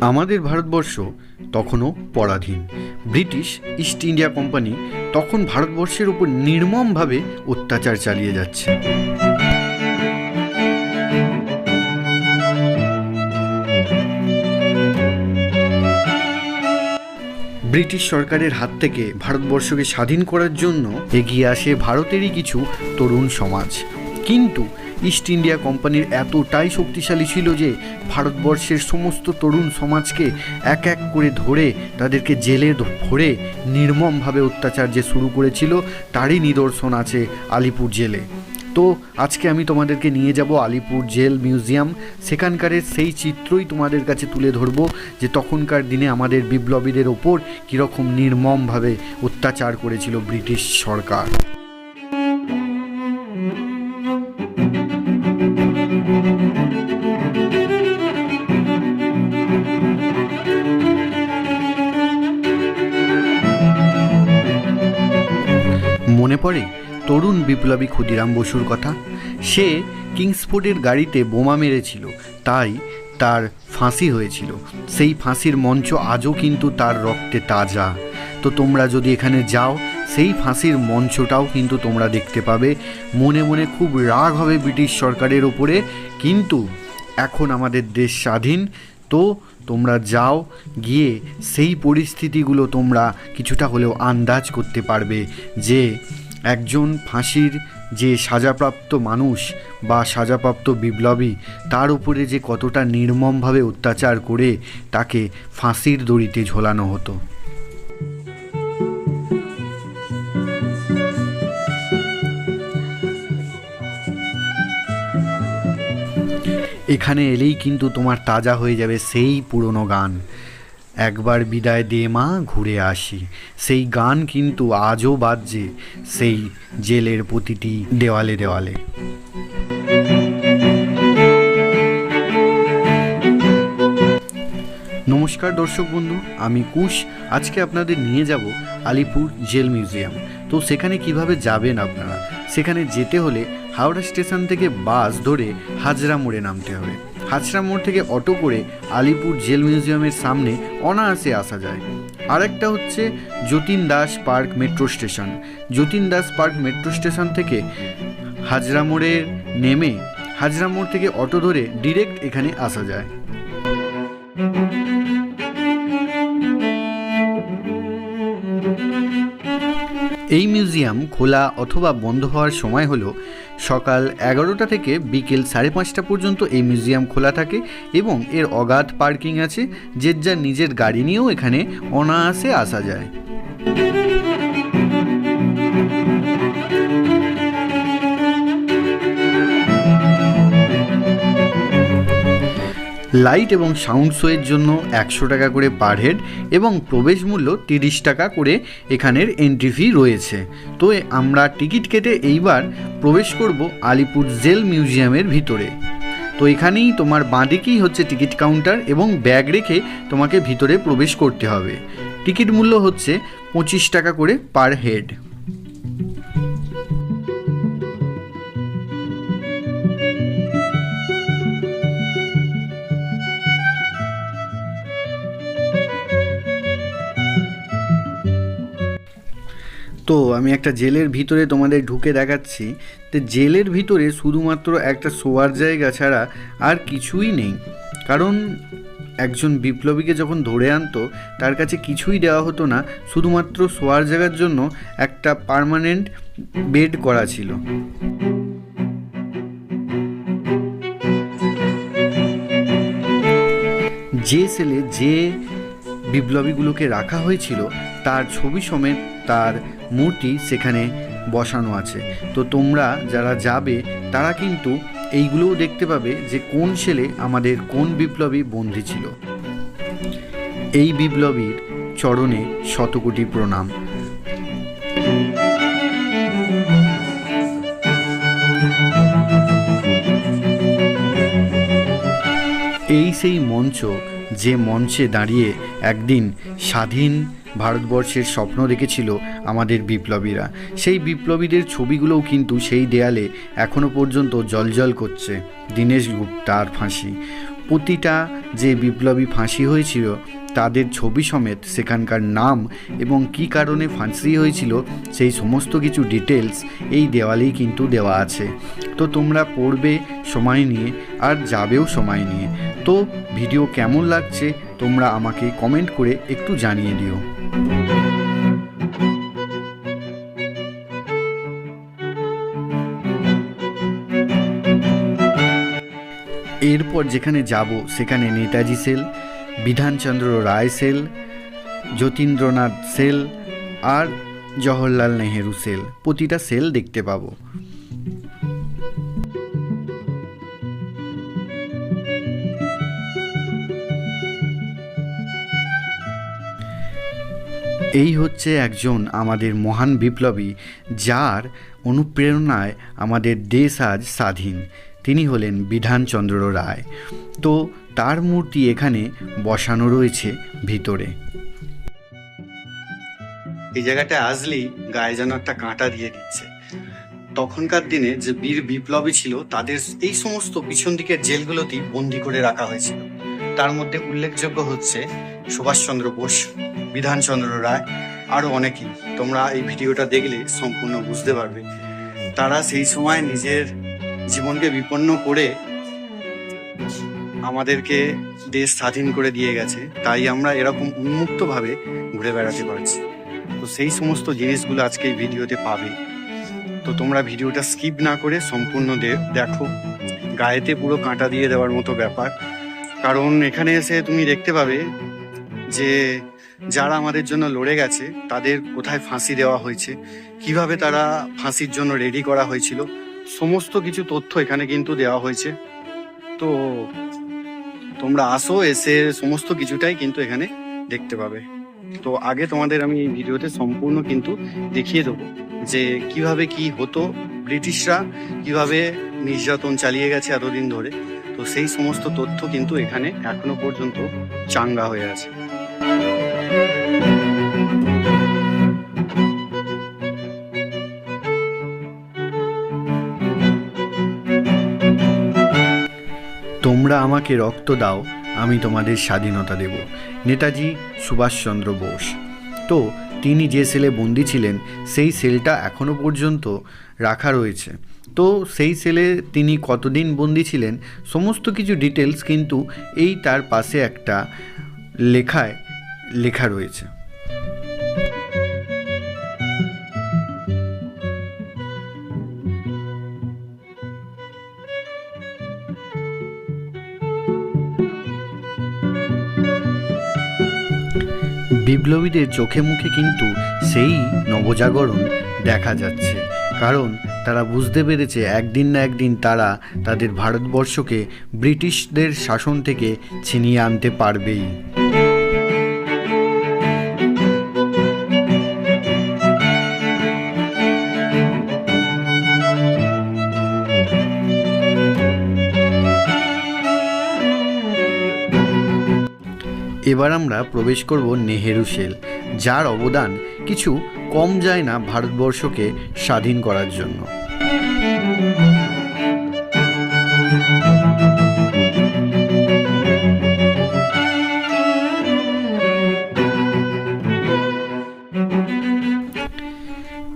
আমাদের ভারতবর্ষ তখনও পরাধীন। ব্রিটিশ ইস্ট ইন্ডিয়া কোম্পানি তখন ভারতবর্ষের উপর নির্মমভাবে অত্যাচার চালিয়ে যাচ্ছে। ব্রিটিশ সরকারের হাত থেকে ভারতবর্ষকে স্বাধীন করার জন্য এগিয়ে আসে ভারতেরই কিছু তরুণ সমাজ। কিন্তু ইস্ট ইন্ডিয়া কোম্পানির এতটাই শক্তিশালী ছিল যে ভারতবর্ষের সমস্ত তরুণ সমাজকে এক এক করে ধরে তাদেরকে জেলে ভরে নির্মমভাবে অত্যাচার যে শুরু করেছিল, তারই নিদর্শন আছে আলিপুর জেলে। তো আজকে আমি তোমাদেরকে নিয়ে যাব আলিপুর জেল মিউজিয়াম। সেখানকারের সেই চিত্রই তোমাদের কাছে তুলে ধরবো যে তখনকার দিনে আমাদের বিপ্লবীদের ওপর কীরকম নির্মমভাবে অত্যাচার করেছিল ব্রিটিশ সরকার। বিপ্লবী ক্ষুদিরাম বসুর কথা। সে কিংসফোর্ডের গাড়িতে বোমা মেরেছিল, তাই তার ফাঁসি হয়েছিল। সেই ফাঁসির মঞ্চ আজও কিন্তু তার রক্তে তাজা। তো তোমরা যদি এখানে যাও, সেই ফাঁসির মঞ্চটাও কিন্তু তোমরা দেখতে পাবে। মনে মনে খুব রাগ হবে ব্রিটিশ সরকারের ওপরে, কিন্তু এখন আমাদের দেশ স্বাধীন। তো তোমরা যাও, গিয়ে সেই পরিস্থিতিগুলো তোমরা কিছুটা হলেও আন্দাজ করতে পারবে যে একজন ফাঁসির যে সাজাপ্রাপ্ত মানুষ বা সাজাপ্রাপ্ত বিপ্লবী, তার উপরে যে কতটা নির্মমভাবে অত্যাচার করে তাকে ফাঁসির দড়িতে ঝোলানো হতো। এখানে এলেই কিন্তু তোমার তাজা হয়ে যাবে সেই পুরনো গান। একবার বিদায় দে মা, ঘুরে আসি। সেই গান কিন্তু আজও বাজছে, সেই জেলের প্রতিটি দেওয়ালে দেওয়ালে। নমস্কার দর্শক বন্ধু, আমি কুশ। আজকে আপনাদের নিয়ে যাব আলিপুর জেল মিউজিয়াম। তো সেখানে কীভাবে যাবেন আপনারা? সেখানে যেতে হলে হাওড়া স্টেশন থেকে বাস ধরে হাজরা মোড়ে নামতে হবে। হাজরা মোড় থেকে অটো করে আলিপুর জেল মিউজিয়ামের সামনে অনায়াসে আসা যায়। আরেকটা হচ্ছে Jatin Das park metro station. Jatin Das park metro station থেকে হাজরা মোড়ে নেমে হাজরা মোড় থেকে অটো ধরে ডিরেক্ট এখানে আসা যায়। এই মিউজিয়াম খোলা অথবা বন্ধ হওয়ার সময় হলো সকাল এগারোটা থেকে বিকেল সাড়ে পাঁচটা পর্যন্ত এই মিউজিয়াম খোলা থাকে এবং এর অগাধ পার্কিং আছে, যে যার নিজের গাড়ি নিয়েও এখানে অনায়াসে আসা যায়। লাইট এবং সাউন্ড শোয়ের জন্য একশো টাকা করে পার হেড এবং প্রবেশ মূল্য তিরিশ টাকা করে এখানের এন্ট্রি ফি রয়েছে। তো আমরা টিকিট কেটে এইবার প্রবেশ করব আলিপুর জেল মিউজিয়ামের ভিতরে। তো এখানেই তোমার বাঁদিকেই হচ্ছে টিকিট কাউন্টার এবং ব্যাগ রেখে তোমাকে ভিতরে প্রবেশ করতে হবে। টিকিট মূল্য হচ্ছে পঁচিশ টাকা করে পার হেড। তো আমি একটা জেলের ভিতরে তোমাদের ঢুকে দেখাচ্ছি। তো জেলের ভিতরে শুধুমাত্র একটা শোয়ার জায়গা ছাড়া আর কিছুই নেই। কারণ একজন বিপ্লবীকে যখন ধরে আনতো, তার কাছে কিছুই দেওয়া হতো না। শুধুমাত্র শোয়ার জায়গার জন্য একটা পার্মানেন্ট বেড করা ছিল। যে সেলে যে বিপ্লবীগুলোকে রাখা হয়েছিল, তার ছবি সমেত তার মূর্তি সেখানে বসানো আছে। তো তোমরা যারা যাবে, তারা কিন্তু এইগুলোও দেখতে পাবে যে কোন সেলে আমাদের কোন বিপ্লবী বন্দী ছিল। এই বিপ্লবীর চরণে শতকোটি প্রণাম। এই সেই মঞ্চ যে মঞ্চে দাঁড়িয়ে একদিন স্বাধীন ভারতবর্ষের স্বপ্ন দেখেছিল আমাদের বিপ্লবীরা। সেই বিপ্লবীদের ছবিগুলোও কিন্তু সেই দেয়ালে এখনও পর্যন্ত জলজল করছে। দীনেশ গুপ্তার ফাঁসি। প্রতিটা যে বিপ্লবী ফাঁসি হয়েছিল তাদের ছবি সমেত সেখানকার নাম এবং কী কারণে ফাঁসি হয়েছিল, সেই সমস্ত কিছু ডিটেলস এই দেওয়ালেই কিন্তু দেওয়া আছে। তো তোমরা পড়বে সময় নিয়ে আর যাবেও সময় নিয়ে। তো ভিডিও কেমন লাগছে তোমরা আমাকে কমেন্ট করে একটু জানিয়ে দিও। এরপর যেখানে যাব সেখানে Netaji cell Bidhanchandra Roy cell, Jatindranath cell আর জওহরলাল নেহেরু সেল। প্রতিটা সেল দেখতে পাবো। এই হচ্ছে একজন আমাদের মহান বিপ্লবী, যার অনুপ্রেরণায় আমাদের দেশ আজ স্বাধীন। তিনি হলেন বিধানচন্দ্র রায়। তো তার মূর্তি এখানে বসানো রয়েছে ভিতরে। এই জায়গাটা আসলেই গায়ে যেন একটা কাঁটা দিয়ে দিচ্ছে। তখনকার দিনে যে বীর বিপ্লবী ছিল, তাদের এই সমস্ত পিছন দিকের জেলগুলোতেই বন্দি করে রাখা হয়েছিল। তার মধ্যে উল্লেখযোগ্য হচ্ছে সুভাষচন্দ্র বোস, বিধানচন্দ্র রায় আরও অনেকেই। তোমরা এই ভিডিওটা দেখলে সম্পূর্ণ বুঝতে পারবে। তারা সেই সময় নিজের জীবনকে বিপন্ন করে আমাদেরকে দেশ স্বাধীন করে দিয়ে গেছে, তাই আমরা এরকম উন্মুক্তভাবে ঘুরে বেড়াতে পারছি। তো সেই সমস্ত জিনিসগুলো আজকে এই ভিডিওতে পাবে। তো তোমরা ভিডিওটা স্কিপ না করে সম্পূর্ণ দেখো। গায়েতে পুরো কাঁটা দিয়ে দেওয়ার মতো ব্যাপার। কারণ এখানে এসে তুমি দেখতে পাবে যে যারা আমাদের জন্য লড়ে গেছে, তাদের কোথায় ফাঁসি দেওয়া হয়েছে, কীভাবে তারা ফাঁসির জন্য রেডি করা হয়েছিল, সমস্ত কিছু তথ্য এখানে কিন্তু দেওয়া হয়েছে। তো তোমরা আসো, এসে সমস্ত কিছুটাই কিন্তু এখানে দেখতে পাবে। তো আগে তোমাদের আমি ভিডিওতে সম্পূর্ণ কিন্তু দেখিয়ে দেবো যে কীভাবে কি হতো ব্রিটিশরা, কীভাবে নির্যাতন চালিয়ে গেছে এতদিন ধরে। তো সেই সমস্ত তথ্য কিন্তু এখানে এখনও পর্যন্ত চাঙ্গা হয়ে আছে। তোমরা আমাকে রক্ত দাও, আমি তোমাদের স্বাধীনতা দেব। নেতাজি সুভাষচন্দ্র বোস। তো, তিনি যে সেলে বন্দি ছিলেন, সেই সেলটা এখনও পর্যন্ত রাখা রয়েছে। তো, সেই সেলে তিনি কতদিন বন্দি ছিলেন, সমস্ত কিছু ডিটেলস কিন্তু এই তার পাশে একটা লেখায় লেখা রয়েছে। বিপ্লবীদের চোখে মুখে কিন্তু সেই নবজাগরণ দেখা যাচ্ছে। কারণ তারা বুঝতে পেরেছে একদিন না একদিন তারা তাদের ভারতবর্ষকে ব্রিটিশদের শাসন থেকে ছিনিয়ে আনতে পারবেই। এবার আমরা প্রবেশ করব নেহেরু সেল, যার অবদান কিছু কম যায় না ভারতবর্ষকে স্বাধীন করার জন্য।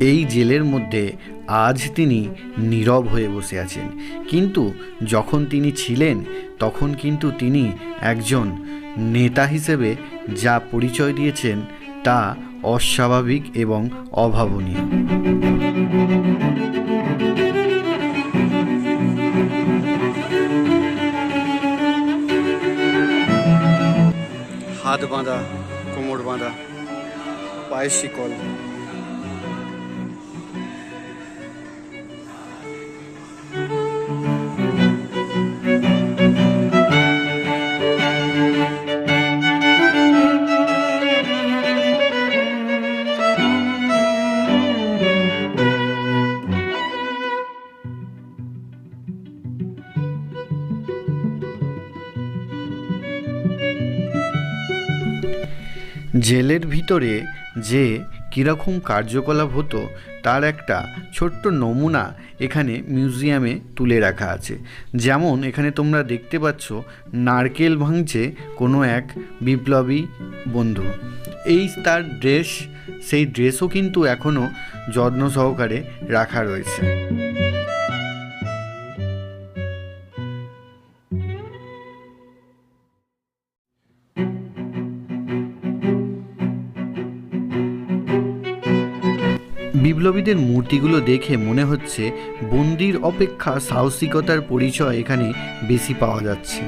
এই জেলের মধ্যে আজ তিনি নীরব হয়ে বসে আছেন। কিন্তু যখন তিনি ছিলেন, তখন কিন্তু তিনি একজন নেতা হিসেবে যা পরিচয় দিয়েছেন তা অস্বাভাবিক এবং অভাবনীয়। হাত বাঁধা, কোমর বাঁধা পায়ে শিকল। জেলের ভিতরে যে কীরকম কার্যকলাপ হতো, তার একটা ছোট্ট নমুনা এখানে মিউজিয়ামে তুলে রাখা আছে। যেমন এখানে তোমরা দেখতে পাচ্ছ, নারকেল ভাঙছে কোনো এক বিপ্লবী বন্ধু। এই তার ড্রেস, সেই ড্রেসও কিন্তু এখনও যত্ন সহকারে রাখা রয়েছে। বিপ্লবীদের মূর্তিগুলো দেখে মনে হচ্ছে বন্দির অপেক্ষা সাহসিকতার পরিচয় এখানে বেশি পাওয়া যাচ্ছে।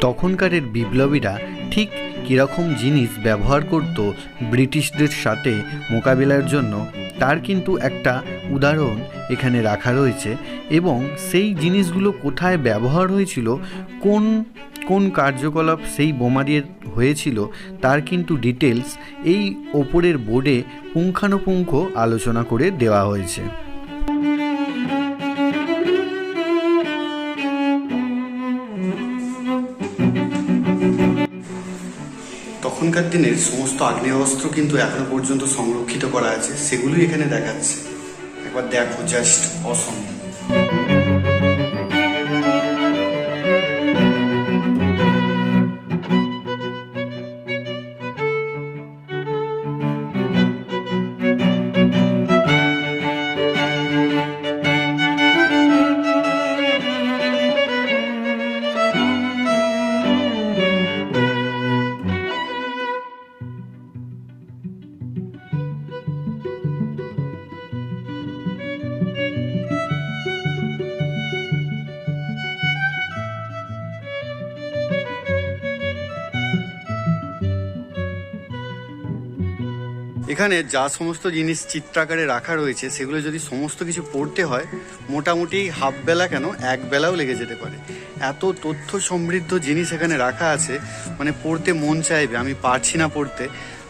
তখনকারের বিপ্লবীরা ঠিক কীরকম জিনিস ব্যবহার করত ব্রিটিশদের সাথে মোকাবিলার জন্য, তার কিন্তু একটা উদাহরণ এখানে রাখা রয়েছে এবং সেই জিনিসগুলো কোথায় ব্যবহার হয়েছিল, কোন কোন কার্যকলাপ সেই বোমা দিয়ে হয়েছিল, তার কিন্তু ডিটেলস এই ওপরের বোর্ডে পুঙ্খানুপুঙ্খ আলোচনা করে দেওয়া হয়েছে। তখনকার দিনের সমস্ত আগ্নেয়াস্ত্র কিন্তু এখনও পর্যন্ত সংরক্ষিত করা আছে, সেগুলোই এখানে দেখাচ্ছে। একবার দেখো জাস্ট অসম এখানে যা সমস্ত জিনিস চিত্রাকারে রাখা রয়েছে, সেগুলো যদি সমস্ত কিছু পড়তে হয়, মোটামুটি হাফ বেলা কেন, এক বেলাও লেগে যেতে পারে। এত তথ্য সমৃদ্ধ জিনিস এখানে রাখা আছে মানে পড়তে মন চাইবে, আমি পারছি না পড়তে।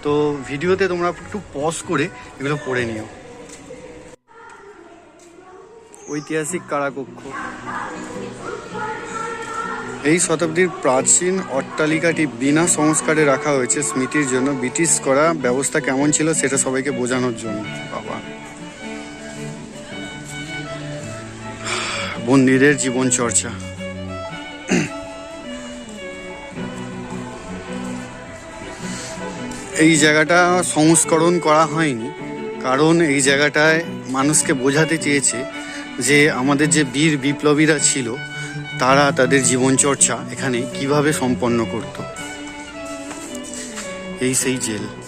তো ভিডিওতে তোমরা একটু পজ করে এগুলো পড়ে নিও। ঐতিহাসিক কারাকক্ষ। এই শতাব্দীর প্রাচীন অট্টালিকাটি বিনা সংস্কারে রাখা হয়েছে স্মৃতির জন্য। ব্রিটিশ করা ব্যবস্থা কেমন ছিল সেটা সবাইকে বোঝানোর জন্য। বাবা। বন্দীদের জীবন চর্চা। এই জায়গাটা সংস্করণ করা হয়নি, কারণ এই জায়গাটায় মানুষকে বোঝাতে চেয়েছে যে আমাদের যে বীর বিপ্লবীরা ছিল তারা তাদের জীবনচর্চা এখানে কীভাবে সম্পন্ন করত? এই সেই জেল।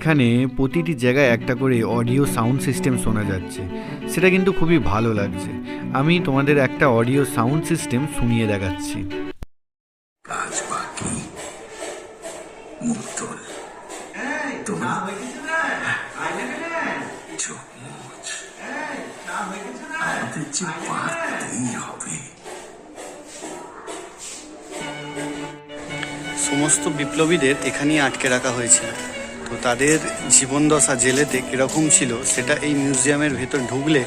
এখানে প্রতিটি জায়গায় একটা করে অডিও সাউন্ড সিস্টেম শোনা যাচ্ছে। সেটা কিন্তু খুবই ভালো লাগছে। আমি তোমাদের একটা অডিও সাউন্ড সিস্টেম শুনিয়ে দেখাচ্ছি। কাজ বাকি। মুখ তোল তোল চোখ মুছ আমাদের যে পারতেই হবে। সমস্ত বিপ্লবীদের এখানেই আটকে রাখা হয়েছিল। তো তাদের জীবনদশা জেলেতে কীরকম ছিল, সেটা এই মিউজিয়ামের ভেতর ঢুকলে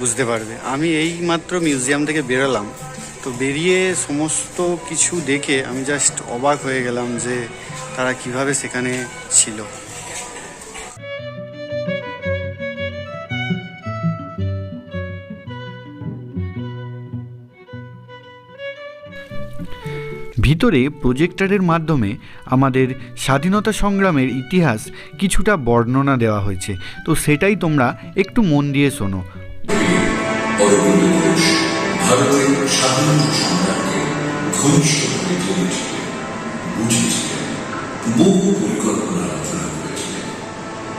বুঝতে পারবে। আমি এই মাত্র মিউজিয়াম থেকে বেরোলাম, তো বেরিয়ে সমস্ত কিছু দেখে আমি জাস্ট অবাক হয়ে গেলাম যে তারা কীভাবে সেখানে ছিল। ভিতরে প্রজেক্টরের মাধ্যমে আমাদের স্বাধীনতা সংগ্রামের ইতিহাস কিছুটা বর্ণনা দেওয়া হয়েছে। তো সেটাই তোমরা একটু মন দিয়ে শোনো।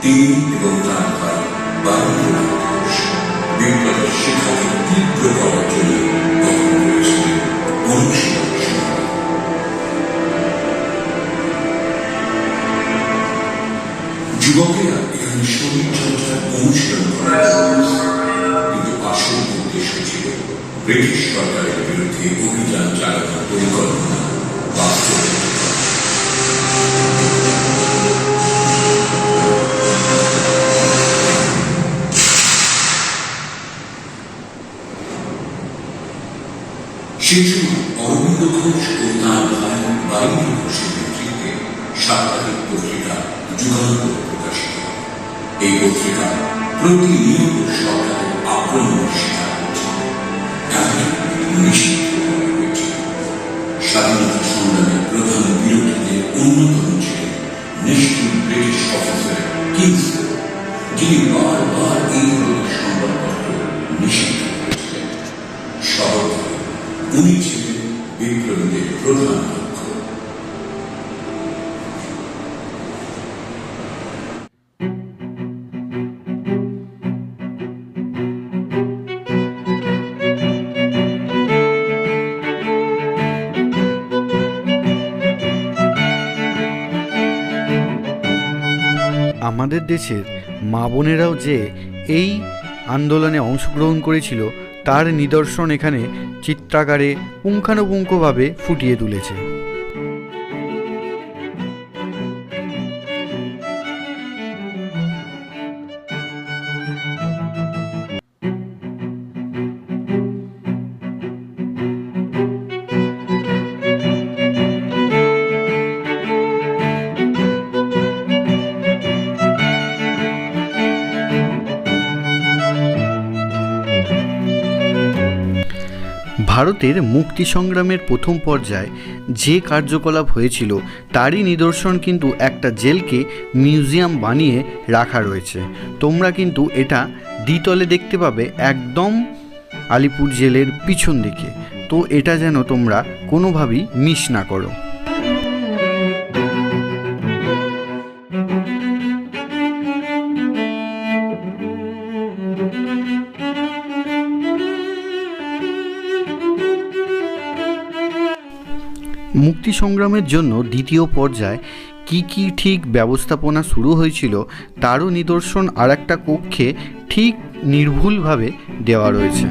তিনি এবং তার ভাই শিক্ষাকে তীব্র করার জন্য প্রতিনিয়ত সরকারের দেশের মা বোনেরাও যে এই আন্দোলনে অংশগ্রহণ করেছিল, তার নিদর্শন এখানে চিত্রাকারে পুঙ্খানুপুঙ্খভাবে ফুটিয়ে তুলেছে। ভারতের মুক্তি সংগ্রামের প্রথম পর্যায়ে যে কার্যকলাপ হয়েছিল, তারই নিদর্শন কিন্তু একটা জেলকে মিউজিয়াম বানিয়ে রাখা রয়েছে। তোমরা কিন্তু এটা দ্বিতলে দেখতে পাবে একদম আলিপুর জেলের পিছন দিকে। তো এটা যেন তোমরা কোনোভাবেই মিস না করো। মুক্তি সংগ্রামের জন্য দ্বিতীয় পর্যায়ে কি কি ঠিক ব্যবস্থাপনা শুরু হয়েছিল তারও নিদর্শন আর একটা কক্ষে ঠিক নির্ভুলভাবে দেওয়া রয়েছে।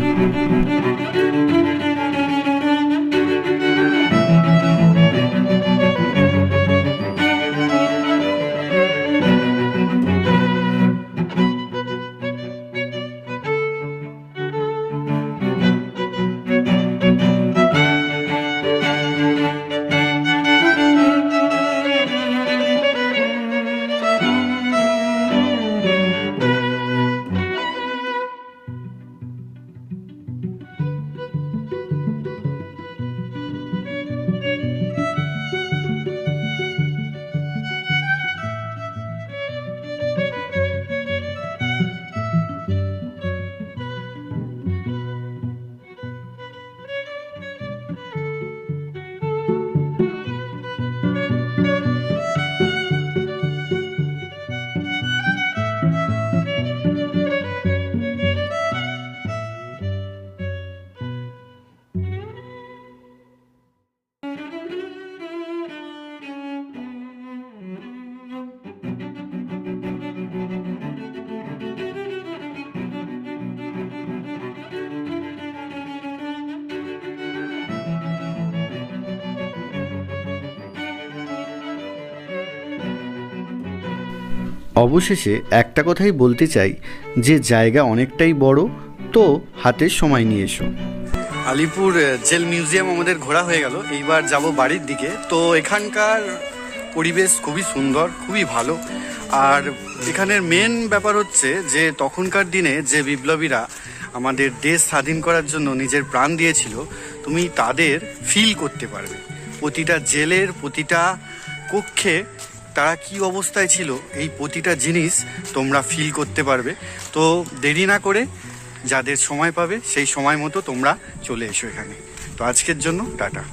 অবশেষে একটা কথাই বলতে চাই, যে জায়গা অনেকটাই বড়, তো হাতে সময় নিয়ে এসো। আলিপুর জেল মিউজিয়াম আমাদের ঘোরা হয়ে গেল। এইবার যাব বাড়ির দিকে। তো এখানকার পরিবেশ খুবই সুন্দর, খুবই ভালো। আর এখানের মেন ব্যাপার হচ্ছে যে, তখনকার দিনে যে বিপ্লবীরা আমাদের দেশ স্বাধীন করার জন্য নিজের প্রাণ দিয়েছিল, তুমি তাদের ফিল করতে পারবে। প্রতিটা জেলের প্রতিটা কক্ষে তারা কি অবস্থায় ছিল, এই প্রতিটা জিনিস তোমরা ফিল করতে পারবে। তো দেরি না করে যাদের সময় পাবে, সেই সময় মতো তোমরা চলে এসো এখানে। তো আজকের জন্য টাটা।